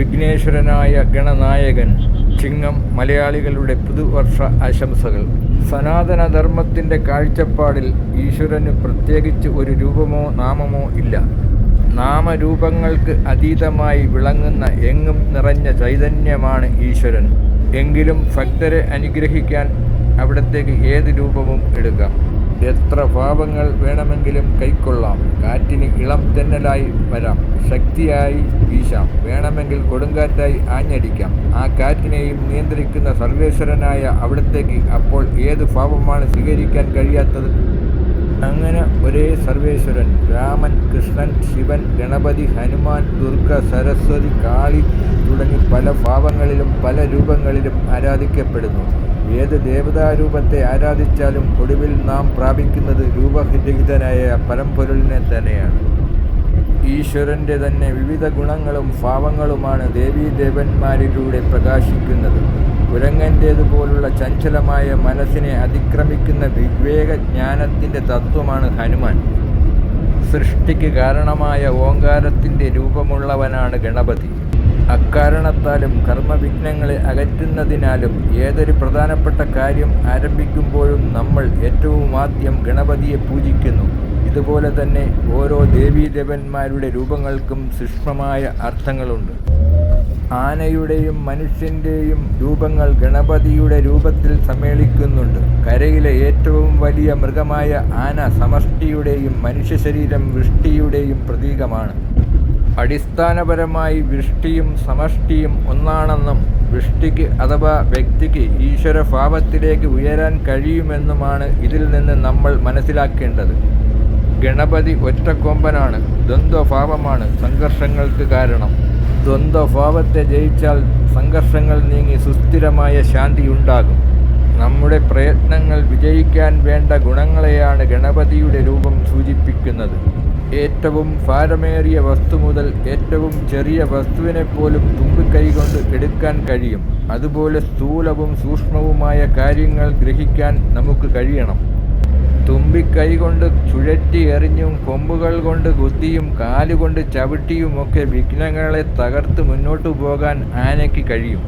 വിഘ്നേശ്വരനായ ഗണനായകൻ ചിങ്ങം മലയാളികളുടെ പുതുവർഷ ആശംസകൾ. സനാതനധർമ്മത്തിന്റെ കാഴ്ചപ്പാടിൽ ഈശ്വരന് പ്രത്യേകിച്ച് ഒരു രൂപമോ നാമമോ ഇല്ല. നാമരൂപങ്ങൾക്ക് അതീതമായി വിളങ്ങുന്ന എങ്ങും നിറഞ്ഞ ചൈതന്യമാണ് ഈശ്വരൻ. എങ്കിലും ഭക്തരെ അനുഗ്രഹിക്കാൻ അവിടത്തേക്ക് ഏത് രൂപവും എടുക്കാം. എത്ര പാപങ്ങൾ വേണമെങ്കിലും കൈക്കൊള്ളാം. കാറ്റിന് ഇളം തെന്നലായി വരാം. ശക്തിയായി വീശാം. വേണമെങ്കിൽ കൊടുങ്കാറ്റായി ആഞ്ഞടിക്കാം. ആ കാറ്റിനെയും നിയന്ത്രിക്കുന്ന സർവേശ്വരനായ അവിടത്തേക്ക് അപ്പോൾ ഏത് പാപമാണ് സ്വീകരിക്കാൻ കഴിയാത്തത്? അങ്ങനെ ഒരേ സർവേശ്വരൻ രാമൻ കൃഷ്ണൻ ശിവൻ ഗണപതി ഹനുമാൻ ദുർഗ സരസ്വതി കാളി തുടങ്ങി പല ഭാവങ്ങളിലും പല രൂപങ്ങളിലും ആരാധിക്കപ്പെടുന്നു. ഏത് ദേവതാരൂപത്തെ ആരാധിച്ചാലും ഒടുവിൽ നാം പ്രാപിക്കുന്നത് രൂപഹിതഹിതനായ പരമ്പൊരുളിനെ തന്നെയാണ്. ഈശ്വരന്റെ തന്നെ വിവിധ ഗുണങ്ങളും ഭാവങ്ങളുമാണ് ദേവീദേവന്മാരിലൂടെ പ്രകാശിക്കുന്നത്. കുരങ്ങന്റേതുപോലുള്ള ചഞ്ചലമായ മനസ്സിനെ അതിക്രമിക്കുന്ന വിവേകജ്ഞാനത്തിന്റെ തത്വമാണ് ഹനുമാൻ. സൃഷ്ടിക്ക് കാരണമായ ഓങ്കാരത്തിന്റെ രൂപമുള്ളവനാണ് ഗണപതി. അക്കാരണത്താലും കർമ്മവിഘ്നങ്ങളെ അകറ്റുന്നതിനാലും ഏതൊരു പ്രധാനപ്പെട്ട കാര്യം ആരംഭിക്കുമ്പോഴും നമ്മൾ ഏറ്റവും ആദ്യം ഗണപതിയെ പൂജിക്കുന്നു. ഇതുപോലെ തന്നെ ഓരോ ദേവീദേവന്മാരുടെ രൂപങ്ങൾക്കും സൂക്ഷ്മമായ അർത്ഥങ്ങളുണ്ട്. ആനയുടെയും മനുഷ്യന്റെയും രൂപങ്ങൾ ഗണപതിയുടെ രൂപത്തിൽ സമ്മേളിക്കുന്നുണ്ട്. കരയിലെ ഏറ്റവും വലിയ മൃഗമായ ആന സമഷ്ടിയുടെയും മനുഷ്യ ശരീരം വൃഷ്ടിയുടെയും പ്രതീകമാണ്. അടിസ്ഥാനപരമായി വൃഷ്ടിയും സമഷ്ടിയും ഒന്നാണെന്നും വൃഷ്ടിക്ക് അഥവാ വ്യക്തിക്ക് ഈശ്വരഭാവത്തിലേക്ക് ഉയരാൻ കഴിയുമെന്നുമാണ് ഇതിൽ നിന്ന് നമ്മൾ മനസ്സിലാക്കേണ്ടത്. ഗണപതി ഒറ്റക്കൊമ്പനാണ് ദ്വന്ദ്വഭാവമാണ് സംഘർഷങ്ങൾക്ക് കാരണം. ദ്വന്ദ്വഭാവത്തെ ജയിച്ചാൽ സംഘർഷങ്ങൾ നീങ്ങി സുസ്ഥിരമായ ശാന്തി ഉണ്ടാകും. നമ്മുടെ പ്രയത്നങ്ങൾ വിജയിക്കാൻ വേണ്ട ഗുണങ്ങളെയാണ് ഗണപതിയുടെ രൂപം സൂചിപ്പിക്കുന്നത്. ഏറ്റവും ഭാരമേറിയ വസ്തു മുതൽ ഏറ്റവും ചെറിയ വസ്തുവിനെ പോലും തുമ്പിക്കൈകൊണ്ട് എടുക്കാൻ കഴിയും. അതുപോലെ സ്ഥൂലവും സൂക്ഷ്മവുമായ കാര്യങ്ങൾ ഗ്രഹിക്കാൻ നമുക്ക് കഴിയണം. തുമ്പിക്കൈ കൊണ്ട് ചുഴറ്റി എറിഞ്ഞും കൊമ്പുകൾ കൊണ്ട് കുത്തിയും കാലുകൊണ്ട് ചവിട്ടിയുമൊക്കെ വിഘ്നങ്ങളെ തകർത്ത് മുന്നോട്ടു പോകാൻ ആനയ്ക്ക് കഴിയും.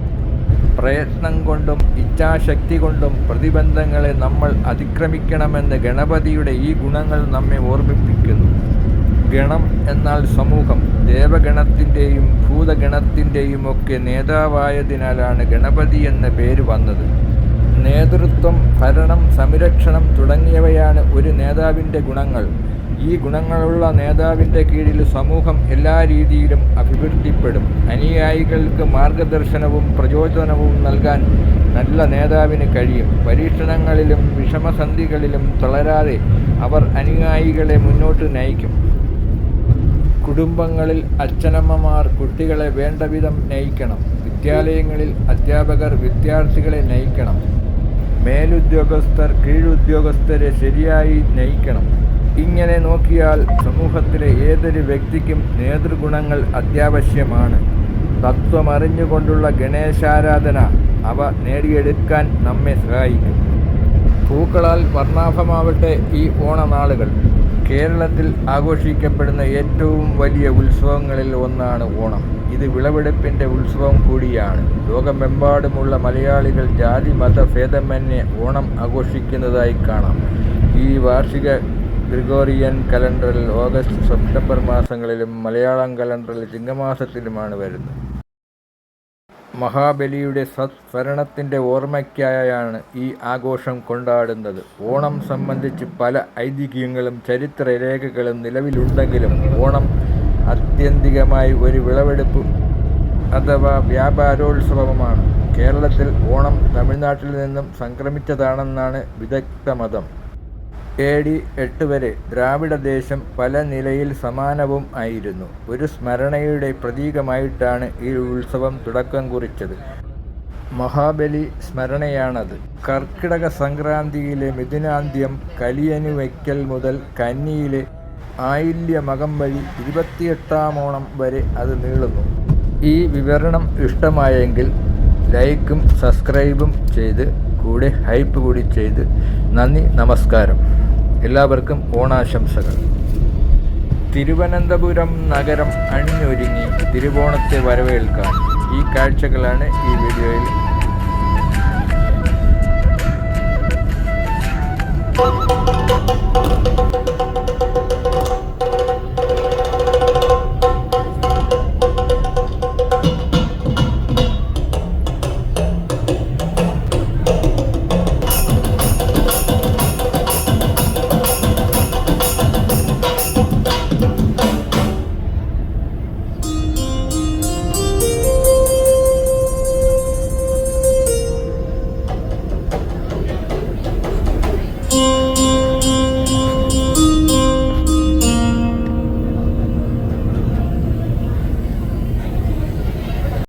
പ്രയത്നം കൊണ്ടും ഇച്ഛാശക്തി കൊണ്ടും പ്രതിബന്ധങ്ങളെ നമ്മൾ അതിക്രമിക്കണമെന്ന് ഗണപതിയുടെ ഈ ഗുണങ്ങൾ നമ്മെ ഓർമ്മിപ്പിക്കുന്നു. ഗണം എന്നാൽ സമൂഹം. ദേവഗണത്തിന്റെയും ഭൂതഗണത്തിന്റെയും ഒക്കെ നേതാവായതിനാലാണ് ഗണപതി എന്ന പേര് വന്നത്. നേതൃത്വം ഭരണം സംരക്ഷണം തുടങ്ങിയവയാണ് ഒരു നേതാവിന്റെ ഗുണങ്ങൾ. ഈ ഗുണങ്ങളുള്ള നേതാവിന്റെ കീഴിൽ സമൂഹം എല്ലാ രീതിയിലും അഭിവൃദ്ധിപ്പെടും. അനുയായികൾക്ക് മാർഗദർശനവും പ്രചോദനവും നൽകാൻ നല്ല നേതാവിന് കഴിയും. പരീക്ഷണങ്ങളിലും വിഷമസന്ധികളിലും തളരാതെ അവർ അനുയായികളെ മുന്നോട്ട് നയിക്കും. കുടുംബങ്ങളിൽ അച്ഛനമ്മമാർ കുട്ടികളെ വേണ്ടവിധം നയിക്കണം. വിദ്യാലയങ്ങളിൽ അധ്യാപകർ വിദ്യാർത്ഥികളെ നയിക്കണം. മേലുദ്യോഗസ്ഥർ കീഴുദ്യോഗസ്ഥരെ ശരിയായി നയിക്കണം. ഇങ്ങനെ നോക്കിയാൽ സമൂഹത്തിലെ ഏതൊരു വ്യക്തിക്കും നേതൃഗുണങ്ങൾ അത്യാവശ്യമാണ്. തത്വമറിഞ്ഞുകൊണ്ടുള്ള ഗണേശാരാധന അവ നേടിയെടുക്കാൻ നമ്മെ സഹായിക്കും. പൂക്കളാൽ വർണാഭമാവട്ടെ ഈ ഓണനാളുകൾ. കേരളത്തിൽ ആഘോഷിക്കപ്പെടുന്ന ഏറ്റവും വലിയ ഉത്സവങ്ങളിൽ ഒന്നാണ് ഓണം. ഇത് വിളവെടുപ്പിന്റെ ഉത്സവം കൂടിയാണ്. ലോകമെമ്പാടുമുള്ള മലയാളികൾ ജാതി മത ഭേദമന്യേ ഓണം ആഘോഷിക്കുന്നതായി കാണാം. ഈ വാർഷിക ഗ്രിഗോറിയൻ കലണ്ടറിൽ ഓഗസ്റ്റ് സെപ്റ്റംബർ മാസങ്ങളിലും മലയാളം കലണ്ടറിൽ ചിങ്ങമാസത്തിലുമാണ് വരുന്നത്. മഹാബലിയുടെ സത്സ്മരണത്തിന്റെ ഓർമ്മയ്ക്കായാണ് ഈ ആഘോഷം കൊണ്ടാടുന്നത്. ഓണം സംബന്ധിച്ച് പല ഐതിഹ്യങ്ങളും ചരിത്രരേഖകളും നിലവിലുണ്ടെങ്കിലും ഓണം ആത്യന്തികമായി ഒരു വിളവെടുപ്പ് അഥവാ വ്യാപാരോത്സവമാണ്. കേരളത്തിൽ ഓണം തമിഴ്നാട്ടിൽ നിന്നും സംക്രമിച്ചതാണെന്നാണ് വിദഗ്ധമതം. എ ഡി എട്ട് വരെ ദ്രാവിഡദേശം പല നിലയിൽ സമാനവും ആയിരുന്നു. ഒരു സ്മരണയുടെ പ്രതീകമായിട്ടാണ് ഈ ഉത്സവം തുടക്കം കുറിച്ചത്. മഹാബലി സ്മരണയാണത്. കർക്കിടക സംക്രാന്തിയിലെ മിഥുനാന്ത്യം കലിയനു വയ്ക്കൽ മുതൽ കന്നിയിലെ ആയില്യ മകം വഴി ഇരുപത്തിയെട്ടാം ഓണം വരെ അത് നീളുന്നു. ഈ വിവരണം ഇഷ്ടമായെങ്കിൽ ലൈക്കും സബ്സ്ക്രൈബും ചെയ്ത് കൂടെ ഹൈപ്പ് കൂടി ചെയ്ത് നന്ദി നമസ്കാരം. എല്ലാവർക്കും ഓണാശംസകൾ. തിരുവനന്തപുരം നഗരം അണിഞ്ഞൊരുങ്ങി തിരുവോണത്തെ വരവേൽക്കാൻ ഈ കാഴ്ചകളാണ് ഈ വീഡിയോയിൽ